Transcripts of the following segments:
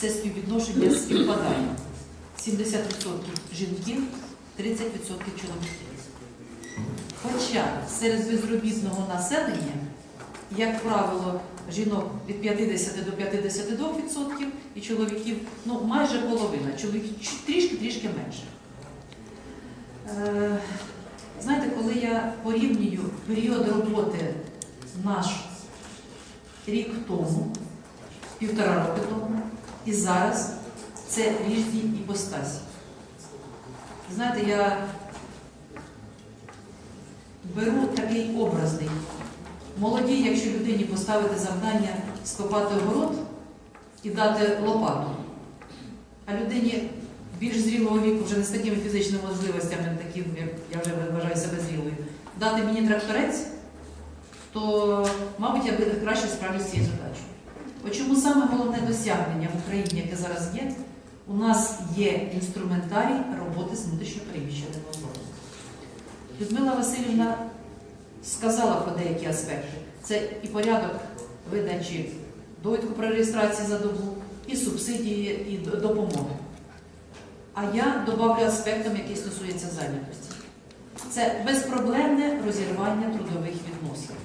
це співвідношення співпадає. 70% жінків, 30% чоловіків. Хоча серед безробітного населення, як правило, жінок від 50 до 52% і чоловіків ну, майже половина, чоловіків трішки-трішки менше. Е, Знаєте, коли я порівнюю період роботи наш рік тому, півтора роки тому, і зараз це різні іпостасі. Знаєте, я беру такий образний. Молоді, якщо людині поставити завдання скопати город і дати лопату, а людині більш зрілого віку, вже не з такими фізичними можливостями, таким, як я вже вважаю себе зрілою, дати мені тракторець, то, мабуть, я краще справлюсь з цією задачею. Чому саме головне досягнення в Україні, яке зараз є, у нас є інструментарій роботи з внутрішньопереміщеними особами. Людмила Васильівна сказала про деякі аспекти. Це і порядок видачі довідку про реєстрацію за добу, і субсидії, і допомоги. А я добавлю аспектом, який стосується зайнятості. Це безпроблемне розірвання трудових відносин,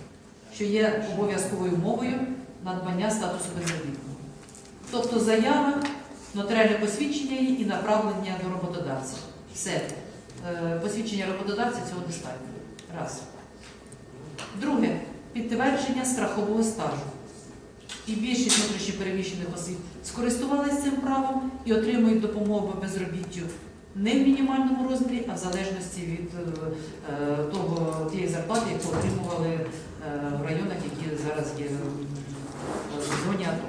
що є обов'язковою мовою надбання статусу безробітного. Тобто заява, нотаріальне посвідчення її і направлення до роботодавця. Все. Е, Посвідчення роботодавця цього достатньо. Раз. Друге підтвердження страхового стажу. І більшість внутрішньопереміщених осіб скористувалися цим правом і отримують допомогу по безробіттю не в мінімальному розмірі, а в залежності від е, е, того тієї зарплати, яку отримували в районах, які зараз є е, в зоні АТО.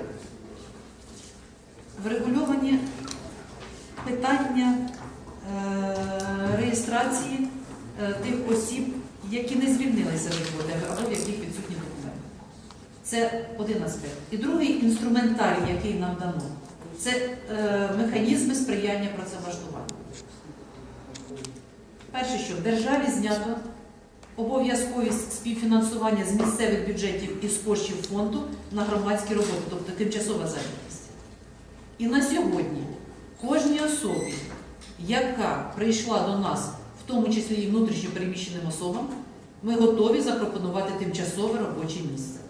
Врегульовані питання е, реєстрації е, тих осіб, які не звільнилися з роботи або в яких відсутні документи. Це один аспект. І другий інструментарій, який нам дано, це е, механізми сприяння працевлаштуванню. Перше, що в державі знято обов'язковість співфінансування з місцевих бюджетів і з коштів фонду на громадські роботи, тобто тимчасова зайнятість. І на сьогодні кожній особі, яка прийшла до нас, в тому числі і внутрішньо переміщеним особам, ми готові запропонувати тимчасове робоче місце.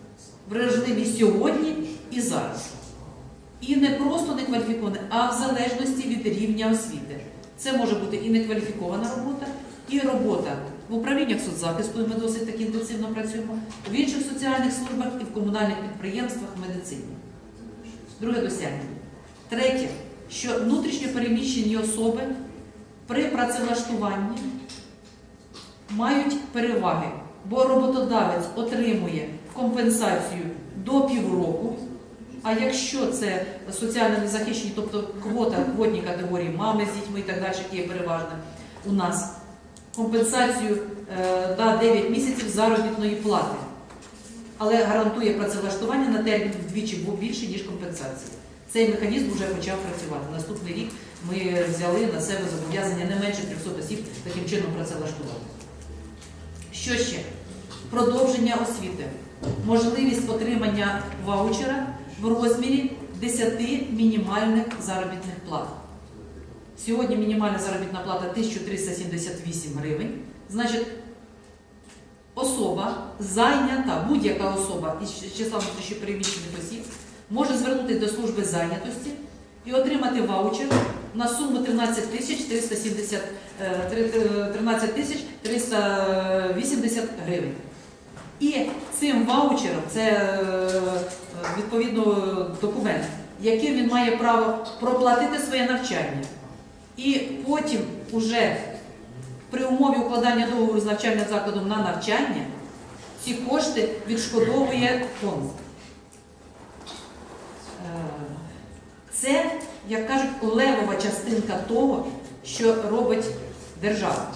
Вражливі сьогодні і зараз. І не просто некваліфіковане, а в залежності від рівня освіти. Це може бути і некваліфікована робота, і робота в управліннях соцзахисту, ми досить так інтенсивно працюємо, в інших соціальних службах і в комунальних підприємствах, медицині. Друге досягнення. Третє, що внутрішньо переміщені особи при працевлаштуванні мають переваги, бо роботодавець отримує компенсацію до півроку. А якщо це соціально незахищені, тобто квота, квотні категорії, мами з дітьми і так далі, які є переважними у нас, компенсацію е, на 9 місяців заробітної плати, але гарантує працевлаштування на термін вдвічі більше, ніж компенсація. Цей механізм вже почав працювати. Наступний рік ми взяли на себе зобов'язання не менше 300 осіб таким чином працевлаштувати. Що ще? Продовження освіти. Можливість отримання ваучера в розмірі 10 мінімальних заробітних плат. Сьогодні мінімальна заробітна плата 1378 гривень. Значить, особа зайнята, будь-яка особа із числа внутрішньопереміщених осіб може звернутися до служби зайнятості і отримати ваучер на суму 13 тисяч 370, е, три- е, 13 тисяч 380 гривень. І цим ваучером, це е, відповідно документ, яким він має право проплатити своє навчання. І потім уже при умові укладання договору з навчальним закладом на навчання ці кошти відшкодовує фонд. Е, Це, як кажуть, левова частинка того, що робить держава.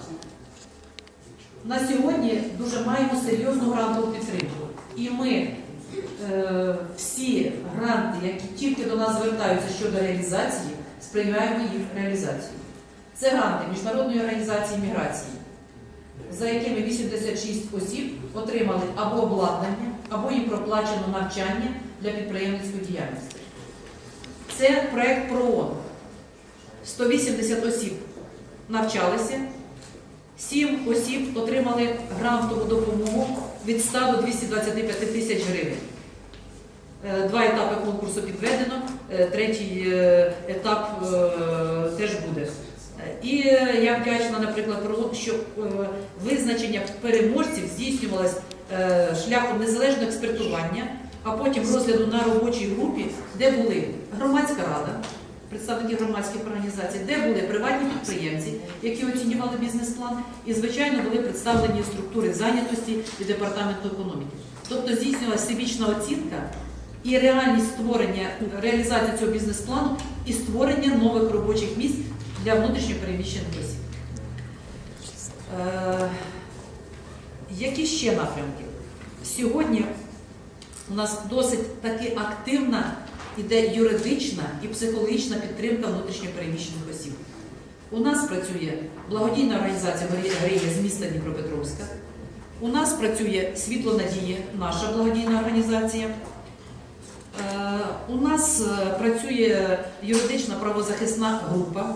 На сьогодні дуже маємо серйозну грантову підтримку. І ми е, всі гранти, які тільки до нас звертаються щодо реалізації, сприймаємо їх реалізацію. Це гранти Міжнародної організації міграції, за якими 86 осіб отримали або обладнання, або їм проплачено навчання для підприємницької діяльності. Це проект ПРООН. 180 осіб навчалися, 7 осіб отримали грантову допомогу від 100 до 225 тисяч гривень. Е, Два етапи конкурсу підведено, е, третій е, етап теж буде. І я вдячна, наприклад, ПРООН, що визначення переможців здійснювалось шляхом незалежного експертування, а потім розгляду на робочій групі, де були громадська рада, представники громадських організацій, де були приватні підприємці, які оцінювали бізнес-план, і, звичайно, були представлені структури зайнятості і департаменту економіки. Тобто здійснювалася всебічна оцінка і реальність створення реалізації цього бізнес-плану і створення нових робочих місць для внутрішньопереміщених осіб. Е, які ще напрямки? Сьогодні у нас досить таки активна іде юридична і психологічна підтримка внутрішньопереміщених осіб. У нас працює благодійна організація Грія з міста Дніпропетровська. У нас працює Світло Надія, наша благодійна організація. Е, У нас е, працює юридична правозахисна група.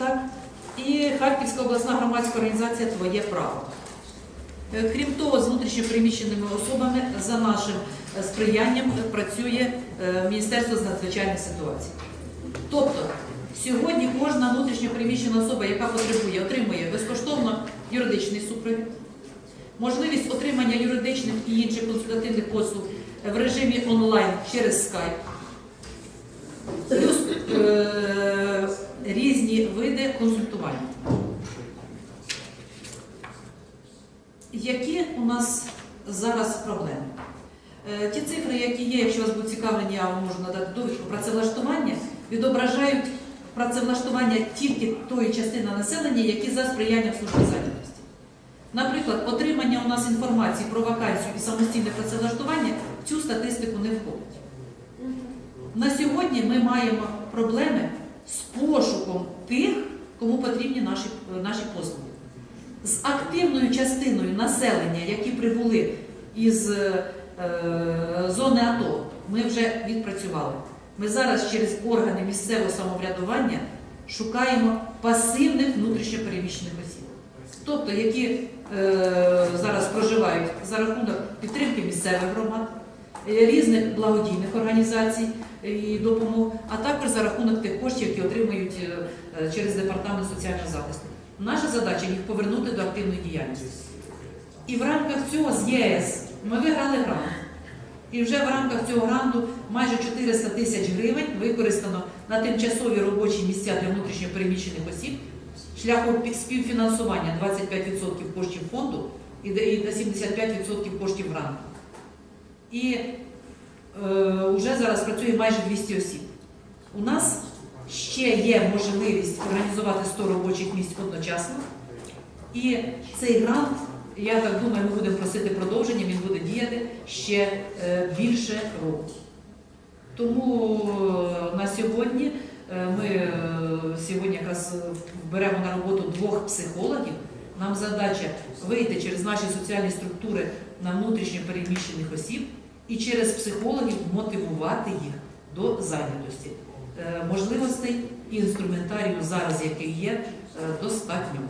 Е, і Харківська обласна громадська організація Твоє право. Е, Крім того, з внутрішньопереміщеними особами за нашим е, сприянням е, працює Міністерство з надзвичайних ситуацій. Тобто, сьогодні кожна внутрішньопереміщена особа, яка потребує, отримує безкоштовно юридичний супровід, можливість отримання юридичних і інших консультативних послуг в режимі онлайн через Skype, плюс е, різні види консультування. Які у нас зараз проблеми? Е, Ті цифри, які є, якщо вас будуть цікавлені, я вам можу надати довідку працевлаштування, відображають працевлаштування тільки тої частини населення, які за сприянням служби зайнятості. Наприклад, отримання у нас інформації про вакансію і самостійне працевлаштування в цю статистику не входить. На сьогодні ми маємо проблеми з пошуком тих, кому потрібні наші, наші послуги. З активною частиною населення, які прибули із е, зони АТО, ми вже відпрацювали. Ми зараз через органи місцевого самоврядування шукаємо пасивних внутрішньопереміщених осіб. Тобто, які е, зараз проживають за рахунок підтримки місцевих громад, е, різних благодійних організацій і допомог, а також за рахунок тих коштів, які отримують через департамент соціального захисту. Наша задача їх повернути до активної діяльності. І в рамках цього з ЄС ми виграли грант. І вже в рамках цього гранту майже 400 тисяч гривень використано на тимчасові робочі місця для внутрішньопереміщених осіб шляхом співфінансування 25% коштів фонду і на 75% коштів гранту. І е, вже зараз працює майже 200 осіб. У нас ще є можливість організувати 100 робочих місць одночасно. І цей грант, я так думаю, ми будемо просити продовження, він буде діяти ще е, більше року. Тому е, на сьогодні е, ми сьогодні якраз беремо на роботу двох психологів. Нам задача вийти через наші соціальні структури на внутрішньо переміщених осіб і через психологів мотивувати їх до зайнятості. Можливостей і інструментарію зараз, який є, достатньо.